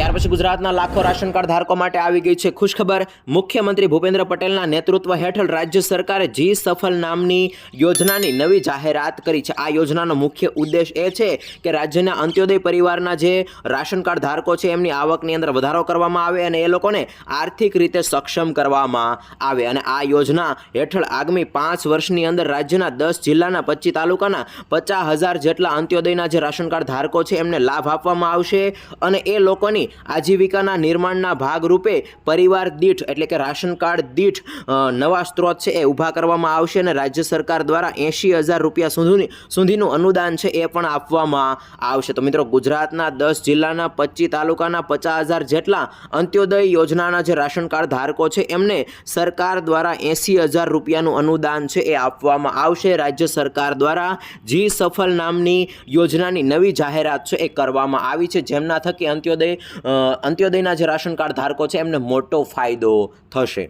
ત્યાર પછી ગુજરાતના લાખો રાશન કાર્ડ ધારકો માટે આવી ગઈ છે ખુશખબર. મુખ્યમંત્રી ભૂપેન્દ્ર પટેલના નેતૃત્વ હેઠળ રાજ્ય સરકારે જી સફળ નામની યોજનાની નવી જાહેરાત કરી છે. આ યોજનાનો મુખ્ય ઉદ્દેશ એ છે કે રાજ્યના અંત્યોદય પરિવારના જે રાશન કાર્ડ ધારકો છે એમની આવકની અંદર વધારો કરવામાં આવે અને એ લોકોને આર્થિક રીતે સક્ષમ કરવામાં આવે. અને આ યોજના હેઠળ આગામી પાંચ વર્ષની અંદર રાજ્યના દસ જિલ્લાના પચીસ તાલુકાના પચાસ હજાર જેટલા અંત્યોદયના જે રાશન કાર્ડ ધારકો છે એમને લાભ આપવામાં આવશે અને એ લોકોની આજીવિકાના નિર્માણના ભાગરૂપે પરિવાર દીઠ એટલે કે રાશન કાર્ડ દીઠ નવા સ્ત્રોત છે એ ઊભા કરવામાં આવશે અને રાજ્ય સરકાર દ્વારા એંશી હજાર રૂપિયા સુધીની, સુધીનું અનુદાન છે એ પણ આપવામાં આવશે. તો મિત્રો, ગુજરાતના દસ જિલ્લાના પચીસ તાલુકાના પચાસ હજાર જેટલા અંત્યોદય યોજનાના જે રાશન કાર્ડ ધારકો છે એમને સરકાર દ્વારા એંસી હજાર રૂપિયાનું અનુદાન છે એ આપવામાં આવશે. રાજ્ય સરકાર દ્વારા જી સફળ નામની યોજનાની નવી જાહેરાત છે એ કરવામાં આવી છે. જેમના થકી અંત્યોદય અંત્યોદયના જે રાશન કાર્ડ ધારકો છે એમને મોટો ફાયદો થશે.